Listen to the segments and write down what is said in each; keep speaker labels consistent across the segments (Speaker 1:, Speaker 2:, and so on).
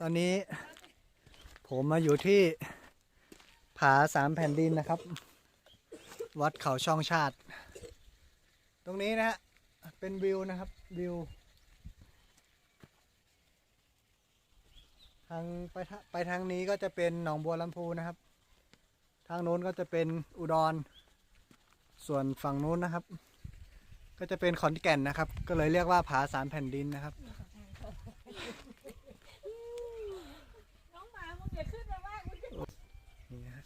Speaker 1: ตอนนี้ ผมมาอยู่ที่ผาสามแผ่นดินนะครับ วัดเขาช่องชาติ ตรงนี้นะฮะเป็นวิวนะครับวิว ทางไปทางไปทางนี้ก็จะเป็นหนองบัวลำพูนะครับ ทางโน้นก็จะเป็นอุดร ส่วนฝั่งนู้นนะครับ ก็จะเป็นขอนแก่นนะครับ ก็เลยเรียกว่าผาสามแผ่นดินนะครับ
Speaker 2: น้องหมามึงอย่าขึ้นมาบ้างมึงจะ
Speaker 1: นี่นะฮะ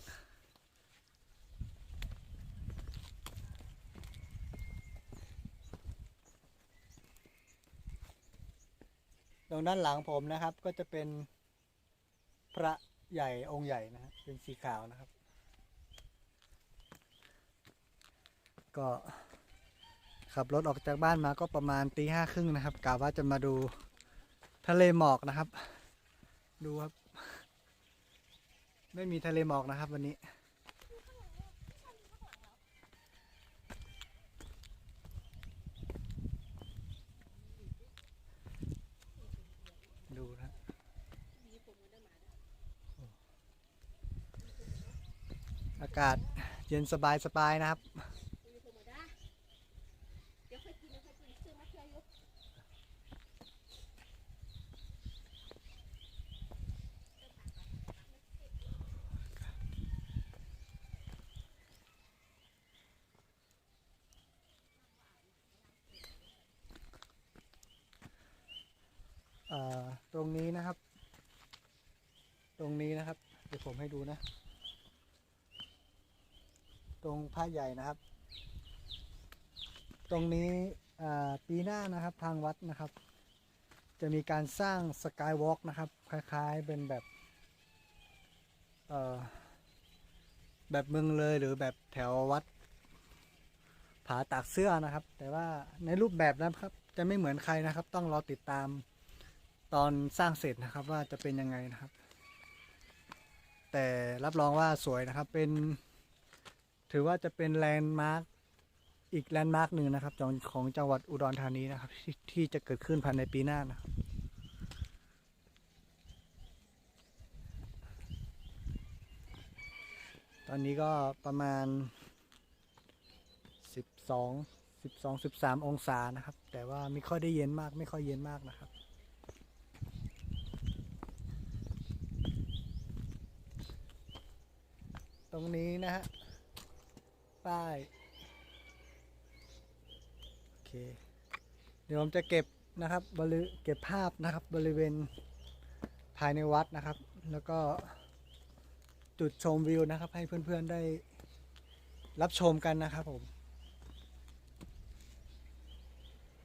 Speaker 1: ตรงด้านหลังผมนะครับ ก็จะเป็นพระใหญ่องค์ใหญ่นะฮะเป็นสีขาวนะครับ ก็ขับรถออกจากบ้านมาก็ประมาณตีห้าครึ่งนะครับกะว่าจะมาดูทะเลหมอกนะครับ ดูครับ ไม่มีทะเลหมอกนะครับวันนี้ ดูนะอากาศเย็นสบายสบายนะครับ ตรงนี้นะครับ ตรงนี้นะครับ เดี๋ยวผมให้ดูนะ ตรงผ้าใหญ่นะครับ ตรงนี้ปีหน้านะครับทางวัดนะครับ จะมีการสร้างสกายวอล์กนะครับ คล้ายๆเป็นแบบแบบเมืองเลยหรือแบบแถววัด ผาตากเสื้อนะครับ แต่ว่าในรูปแบบนะครับ จะไม่เหมือนใครนะครับ ต้องรอติดตามตอนสร้างเสร็จนะครับว่าจะเป็นยังไงนะครับ แต่รับรองว่าสวยนะครับเป็น ถือว่าจะเป็นแลนด์มาร์กอีกแลนด์มาร์กหนึ่งนะครับของของจังหวัดอุดรธานีนะครับที่ที่จะเกิดขึ้นภายในปีหน้านะครับตอนนี้ก็ประมาณ 12 12 13 องศานะครับ แต่ว่าไม่ค่อยได้เย็นมาก ไม่ค่อยเย็นมากนะครับ ตรงนี้นะฮะ ป้าย โอเค เดี๋ยวผมจะเก็บนะครับบริเก็บภาพนะครับบริเวณภายในวัดนะครับ แล้วก็จุดชมวิวนะครับ ให้เพื่อนๆได้รับชมกันนะครับผม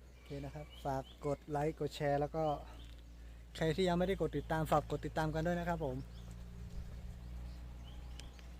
Speaker 1: โอเคนะครับ ฝากกดไลค์ กดแชร์ แล้วก็ใครที่ยังไม่ได้กดติดตาม ฝากกดติดตามกันด้วยนะครับผม